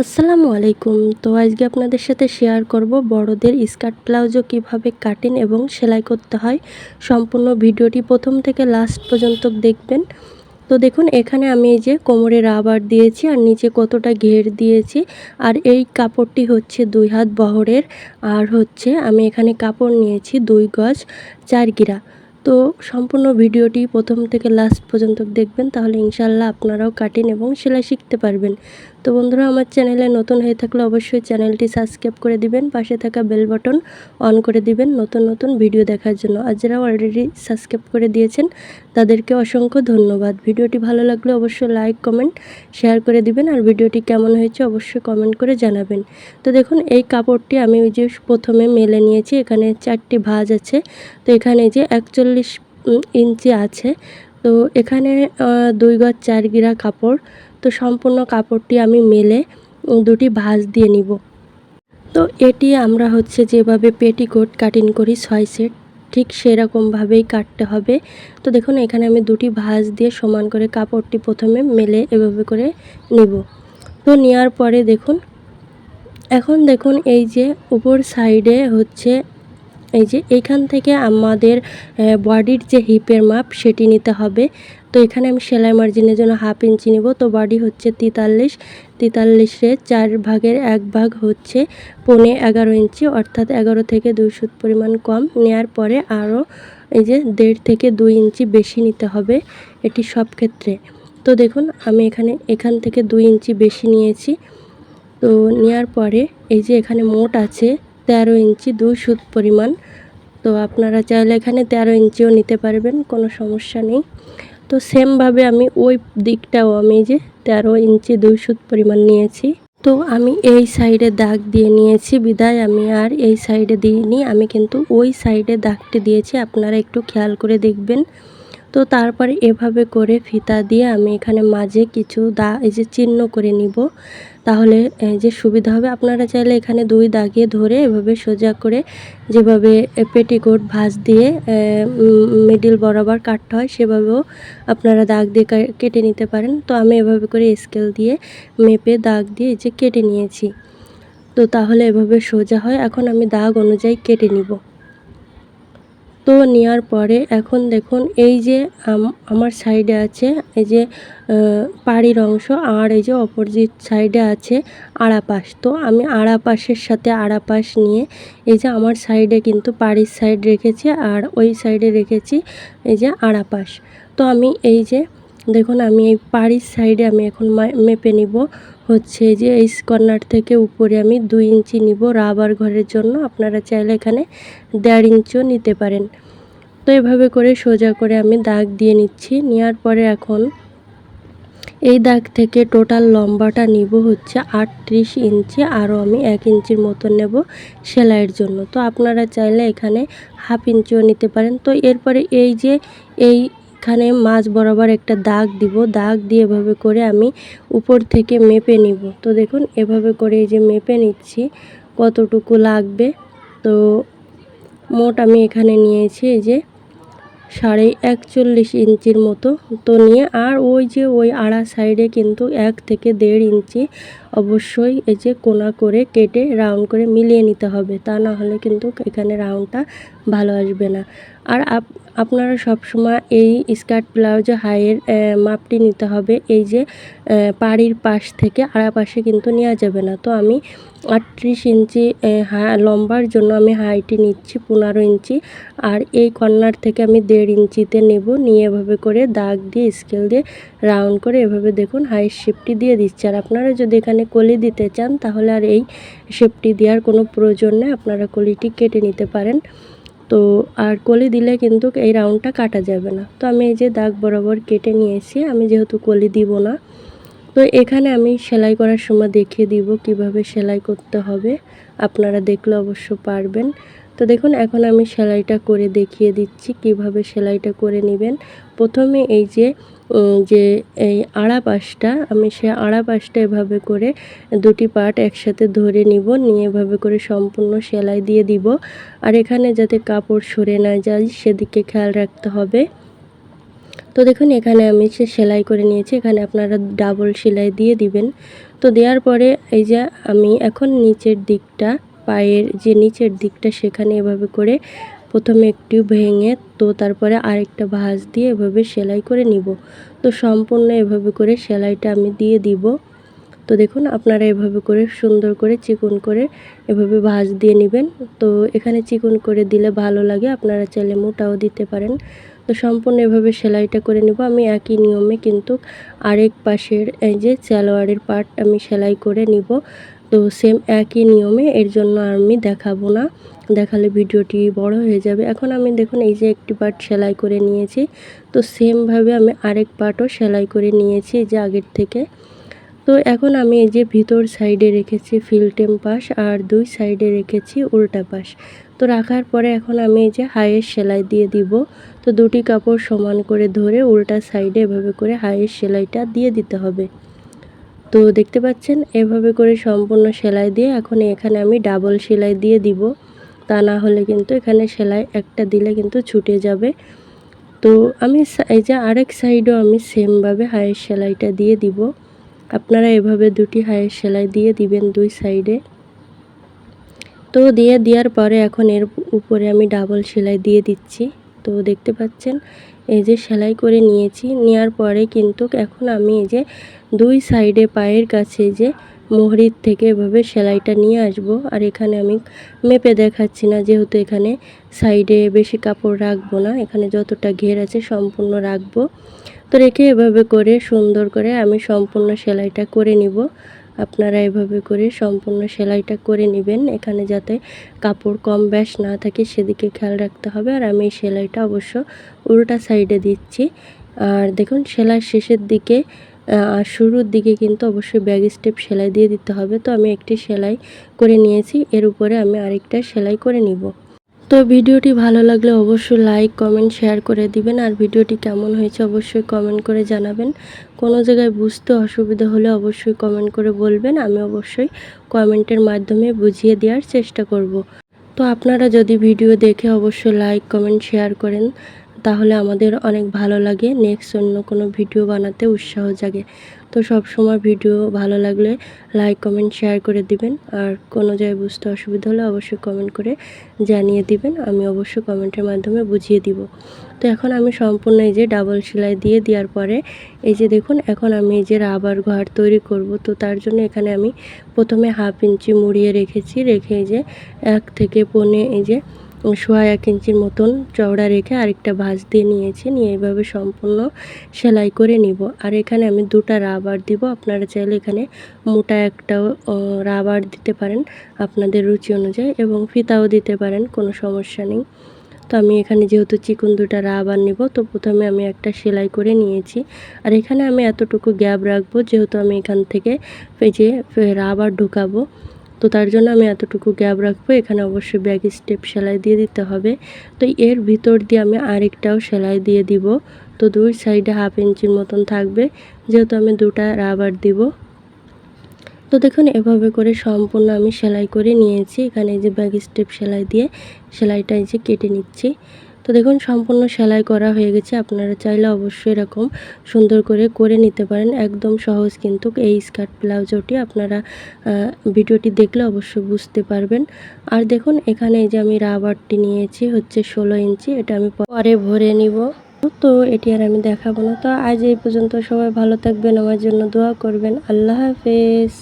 আসসালামু আলাইকুম। তো আজকে আপনাদের সাথে শেয়ার করব বড়দের স্কার্ট ব্লাউজও কীভাবে কাটিং এবং সেলাই করতে হয়। সম্পূর্ণ ভিডিওটি প্রথম থেকে লাস্ট পর্যন্ত দেখবেন। তো দেখুন, এখানে আমি এই যে কোমরে রাবার দিয়েছি আর নিচে কতটা ঘের দিয়েছি। আর এই কাপড়টি হচ্ছে দুই হাত বহরের। আর হচ্ছে আমি এখানে কাপড় নিয়েছি দুই গজ চার গিরা। তো সম্পূর্ণ ভিডিওটি প্রথম থেকে লাস্ট পর্যন্ত দেখবেন, তাহলে ইনশাল্লাহ আপনারাও কাটিং এবং সেলাই শিখতে পারবেন। তো বন্ধুরা, আমার চ্যানেলে নতুন হয়ে থাকলে অবশ্যই চ্যানেলটি সাবস্ক্রাইব করে দিবেন, পাশে থাকা বেল বাটন অন করে দিবেন নতুন নতুন ভিডিও দেখার জন্য। আর যারা অলরেডি সাবস্ক্রাইব করে দিয়েছেন, তাদেরকে অসংখ্য ধন্যবাদ। ভিডিওটি ভালো লাগলে অবশ্যই লাইক কমেন্ট শেয়ার করে দিবেন। আর ভিডিওটি কেমন হয়েছে অবশ্যই কমেন্ট করে জানাবেন। তো দেখুন, এই কাপড়টি আমি ওই যে প্রথমে মেলে নিয়েছি, এখানে চারটি ভাজ আছে। তো এখানে যে একচল্লিশ ইঞ্চি আছে। তো এখানে দুই গজ চার গিরা কাপড়। তো সম্পূর্ণ কাপড়টি আমি মেলে দুটি ভাঁজ দিয়ে নিব। তো এটি আমরা হচ্ছে যেভাবে পেটিকোট কাটিং করি ছয় সেট, ঠিক সেরকমভাবেই কাটতে হবে। তো দেখুন, এখানে আমি দুটি ভাঁজ দিয়ে সমান করে কাপড়টি প্রথমে মেলে এভাবে করে নিব। তো নেওয়ার পরে দেখুন, এখন দেখুন এই যে উপর সাইডে হচ্ছে এই যে এইখান থেকে আমাদের বডির যে হিপের মাপ সেটি নিতে হবে। তো এখানে আমি সেলাই মার্জিনের জন্য হাফ ইঞ্চি নেব। তো বডি হচ্ছে তেতাল্লিশ। তেতাল্লিশে চার ভাগের এক ভাগ হচ্ছে পনে এগারো ইঞ্চি, অর্থাৎ এগারো থেকে দুই সুত পরিমাণ কম। নেয়ার পরে আরও এই যে দেড় থেকে দুই ইঞ্চি বেশি নিতে হবে এটি সব ক্ষেত্রে। তো দেখুন, আমি এখানে এখান থেকে দুই ইঞ্চি বেশি নিয়েছি। তো নেওয়ার পরে এই যে এখানে মোট আছে তেরো ইঞ্চি দুই সুত পরিমাণ। তো আপনারা চাইলে এখানে তেরো ইঞ্চিও নিতে পারবেন, কোনো সমস্যা নেই। তো সেমভাবে আমি ওই দিকটাও আমি যে তেরো ইঞ্চি দুই সুত পরিমাণ নিয়েছি। তো আমি এই সাইডে দাগ দিয়ে নিয়েছি, বিদায়। আমি আর এই সাইডে দিইনি, আমি কিন্তু ওই সাইডে দাগটি দিয়েছি, আপনারা একটু খেয়াল করে দেখবেন। তো তারপরে এভাবে করে ফিতা দিয়ে আমি এখানে মাঝে কিছু দা এই যে চিহ্ন করে নিব। তাহলে যে সুবিধা হবে, আপনারা চাইলে এখানে দুই দাগে ধরে এভাবে সোজা করে যেভাবে পেটিকোট, ভাঁজ দিয়ে মিডিল বরাবর কাটতে হয়, সেভাবেও আপনারা দাগ দিয়ে কেটে নিতে পারেন। তো আমি এভাবে করে স্কেল দিয়ে মেপে দাগ দিয়ে যে কেটে নিয়েছি। তো তাহলে এভাবে সোজা হয়। এখন আমি দাগ অনুযায়ী কেটে নিব। তো নেওয়ার পরে এখন দেখুন এই যে আমার সাইডে আছে এই যে পাড়ির অংশ আর এই যে অপোজিট সাইডে আছে আড়াপাশ তো আমি আড়াপাশের সাথে আড়াপাশ নিয়ে এই যে আমার সাইডে কিন্তু পাড়ির সাইড রেখেছি আর ওই সাইডে রেখেছি এই যে আড়াপাশ তো আমি এই যে, দেখুন আমি এই পাড়ির সাইডে আমি এখন মেপে নিব। হচ্ছে যে এই কর্নার থেকে উপরে আমি দুই ইঞ্চি নিব রাবার ঘরের জন্য। আপনারা চাইলে এখানে দেড় ইঞ্চিও নিতে পারেন। তো এভাবে করে সোজা করে আমি দাগ দিয়ে নিচ্ছি। নেওয়ার পরে এখন এই দাগ থেকে টোটাল লম্বাটা নিব হচ্ছে আটত্রিশ ইঞ্চি। আরও আমি এক ইঞ্চির মতো নেব সেলাইয়ের জন্য। তো আপনারা চাইলে এখানে হাফ ইঞ্চিও নিতে পারেন। তো এরপরে এই যে এই এখানে মাছ বরাবর একটা দাগ দিব। দাগ দিয়ে এভাবে করে আমি উপর থেকে মেপে নিব। তো দেখুন, এভাবে করে এই যে মেপে নিচ্ছি কতটুকু লাগবে। তো মোট আমি এখানে নিয়েছি এই যে সাড়ে একচল্লিশ ইঞ্চির মতো। তো নিয়ে আর ওই যে ওই আড়া সাইডে কিন্তু এক থেকে দেড় ইঞ্চি অবশ্যই এই যে কোনা করে কেটে রাউন্ড করে মিলিয়ে নিতে হবে। তা না হলে কিন্তু এখানে রাউন্ডটা ভালো আসবে না। আর আপনারা সবসময় এই স্কার্ট ব্লাউজে হাইয়ের মাপটি নিতে হবে। এই যে পাড়ির পাশ থেকে আড়া পাশে কিন্তু নেওয়া যাবে না। তো আমি আটত্রিশ ইঞ্চি লম্বার জন্য আমি হাইটি নিচ্ছি, পনেরো ইঞ্চি। আর এই কর্নার থেকে আমি দেড় ইঞ্চিতে নেব। নিয়ে এভাবে করে দাগ দিয়ে, স্কেল দিয়ে রাউন্ড করে এভাবে দেখুন হাইয়ের শেপটি দিয়ে দিচ্ছি। আর আপনারা যদি এখানে কলি দিতে চান, তাহলে আর এই শেপটি দেওয়ার কোনো প্রয়োজন নেই। আপনারা কলিটি কেটে নিতে পারেন। তো আর কলি দিলে কিন্তু এই রাউন্ডটা কাটা যাবে না। তো আমি এই যে দাগ বরাবর কেটে নিয়েছি, আমি যেহেতু কলি দিব না, তো এখানে আমি সেলাই করার সময় দেখিয়ে দিব কীভাবে সেলাই করতে হবে। আপনারা দেখলে অবশ্য পারবেন। তো দেখুন, এখন আমি সেলাইটা করে দেখিয়ে দিচ্ছি কীভাবে সেলাইটা করে নেবেন। প্রথমে এই যে যে এই আড়া পাশটা আমি সে আড়া পাশটা এভাবে করে দুটি পার্ট একসাথে ধরে নিব, নিয়ে এভাবে করে সম্পূর্ণ সেলাই দিয়ে দিব। আর এখানে যাতে কাপড় সরে না যায়, সেদিকে খেয়াল রাখতে হবে। তো দেখুন, এখানে আমি সে সেলাই করে নিয়েছি, এখানে আপনারা ডাবল সেলাই দিয়ে দিবেন। তো দেওয়ার পরে এই যে আমি এখন নিচের দিকটা, পায়ের যে নিচের দিকটা, সেখানে এভাবে করে প্রথমে একটু ভেঙে তো তারপরে আরেকটা ভাঁজ দিয়ে এভাবে সেলাই করে নিব। তো সম্পূর্ণ এভাবে করে সেলাইটা আমি দিয়ে দিব। তো দেখুন, আপনারা এভাবে করে সুন্দর করে চিকন করে এভাবে ভাঁজ দিয়ে নেবেন। তো এখানে চিকন করে দিলে ভালো লাগে, আপনারা চাইলে মোটাও দিতে পারেন। তো সম্পূর্ণ এভাবে সেলাইটা করে নেব। আমি একই নিয়মে কিন্তু আরেক পাশের এই যে সালোয়ারের পার্ট আমি সেলাই করে নিব। তো সেম একই নিয়মে এর জন্য আমি দেখাবো না। দেখালে ভিডিওটি বড় হয়ে যাবে। এখন আমি দেখুন, এই যে একটি পার্ট সেলাই করে নিয়েছি। তো সেমভাবে আমি আরেক পার্টও সেলাই করে নিয়েছি যে আগের থেকে। তো এখন আমি এই যে ভিতর সাইডে রেখেছি ফিলটেম পাশ আর দুই সাইডে রেখেছি উল্টা পাশ। তো রাখার পরে এখন আমি এই যে হাইয়ের সেলাই দিয়ে দিব। তো দুটি কাপড় সমান করে ধরে উল্টা সাইডে এভাবে করে হাইয়ের সেলাইটা দিয়ে দিতে হবে। তো দেখতে পাচ্ছেন, এভাবে করে সম্পূর্ণ সেলাই দিয়ে এখন এখানে আমি ডাবল সেলাই দিয়ে দিব। তা না হলে কিন্তু এখানে সেলাই একটা দিলে কিন্তু ছুটে যাবে। তো আমি এই যে আরেক সাইডও আমি সেমভাবে হায়ের সেলাইটা দিয়ে দিব। আপনারা এভাবে দুটি হায়ের সেলাই দিয়ে দিবেন দুই সাইডে। তো দিয়ে দেওয়ার পরে এখন এর উপরে আমি ডাবল সেলাই দিয়ে দিচ্ছি। তো দেখতে পাচ্ছেন এই যে সেলাই করে নিয়েছি, নেওয়ার পরে কিন্তু এখন আমি এই যে দুই সাইডে পায়ের কাছে যে মোহরির থেকে এভাবে সেলাইটা নিয়ে আসব। আর এখানে আমি মেপে দেখাচ্ছি না, যেহেতু এখানে সাইডে বেশি কাপড় রাখব না, এখানে যতটা ঘের আছে সম্পূর্ণ রাখব। তো রেখে এভাবে করে সুন্দর করে আমি সম্পূর্ণ সেলাইটা করে নিব। আপনারা এভাবে করে সম্পূর্ণ সেলাইটা করে নেবেন। এখানে যাতে কাপড় কম ব্যাস না থাকে সেদিকে খেয়াল রাখতে হবে। আর আমি এই সেলাইটা অবশ্য উল্টা সাইডে দিচ্ছি। আর দেখুন সেলাই শেষের দিকে আর শুরুর দিকে কিন্তু অবশ্যই ব্যাগ স্টেপ সেলাই দিয়ে দিতে হবে। তো আমি একটি সেলাই করে নিয়েছি। এর উপরে আমি আরেকটা সেলাই করে নিব। তো ভিডিওটি ভালো লাগলে অবশ্যই লাইক কমেন্ট শেয়ার করে দিবেন। আর ভিডিওটি কেমন হয়েছে অবশ্যই কমেন্ট করে জানাবেন। কোনো জায়গায় বুঝতে অসুবিধা হলে অবশ্যই কমেন্ট করে বলবেন। আমি অবশ্যই কমেন্টের মাধ্যমে বুঝিয়ে দেওয়ার চেষ্টা করব। তো আপনারা যদি ভিডিও দেখে অবশ্যই লাইক কমেন্ট শেয়ার করেন। তাহলে আমাদের অনেক ভালো লাগে। নেক্সট অন্য কোনো ভিডিও বানাতে উৎসাহ জাগে। তো সব সময় ভিডিও ভালো লাগলে লাইক কমেন্ট শেয়ার করে দিবেন। আর কোনো জায়গায় বুঝতে অসুবিধা হলে অবশ্যই কমেন্ট করে জানিয়ে দিবেন। আমি অবশ্যই কমেন্টের মাধ্যমে বুঝিয়ে দিব। তো এখন আমি সম্পূর্ণ এই যে ডাবল সেলাই দিয়ে দেওয়ার পরে, এই যে দেখুন, এখন আমি এই যে রাবার ঘর তৈরি করব। তো তার জন্য এখানে আমি প্রথমে হাফ ইঞ্চি মুড়িয়ে রেখেছি। রেখে এই যে এক থেকে পনে এই যে সোয়া এক ইঞ্চির মতন চওড়া রেখে আরেকটা ভাঁজ দিয়ে নিয়েছি, নিয়ে এইভাবে সম্পূর্ণ সেলাই করে নিব। আর এখানে আমি দুটা রাবার দিব, আপনারা চাইলে এখানে মোটা একটাও রাবার দিতে পারেন আপনাদের রুচি অনুযায়ী এবং ফিতাও দিতে পারেন, কোনো সমস্যা নেই। তো আমি এখানে যেহেতু চিকন দুটা রাবার নিব, তো প্রথমে আমি একটা সেলাই করে নিয়েছি। আর এখানে আমি এতটুকু গ্যাপ রাখব, যেহেতু আমি এখান থেকে যে রাবার ঢুকাবো। তো তার জন্য আমি এতটুকু গ্যাপ রাখব। এখানে অবশ্যই ব্যাগ স্টেপ সেলাই দিয়ে দিতে হবে। তো এর ভিতর দিয়ে আমি আরেকটাও সেলাই দিয়ে দিব। তো দুই সাইডে হাফ ইঞ্চির মতন থাকবে। যেহেতু আমি দুটা রাবার দিব। তো দেখুন, এভাবে করে সম্পূর্ণ আমি সেলাই করে নিয়েছি। এখানে যে ব্যাগ স্টেপ সেলাই দিয়ে সেলাইটা এই যে কেটে নিচ্ছি। তো দেখুন, সম্পূর্ণ সেলাই করা হয়ে গেছে। আপনারা চাইলে অবশ্যই এরকম সুন্দর করে করে নিতে পারেন। একদম সহজ কিন্তু এই স্কার্ট ব্লাউজটি। আপনারা ভিডিওটি দেখলে অবশ্যই বুঝতে পারবেন। আর দেখুন, এখানে যে আমি রাবারটি নিয়েছি, হচ্ছে ষোলো ইঞ্চি। এটা আমি পরে ভরে নিব। তো এটি আর আমি দেখাবো না। তো আজ এই পর্যন্ত সবাই ভালো থাকবেন। আমার জন্য দোয়া করবেন। আল্লাহ হাফেজ।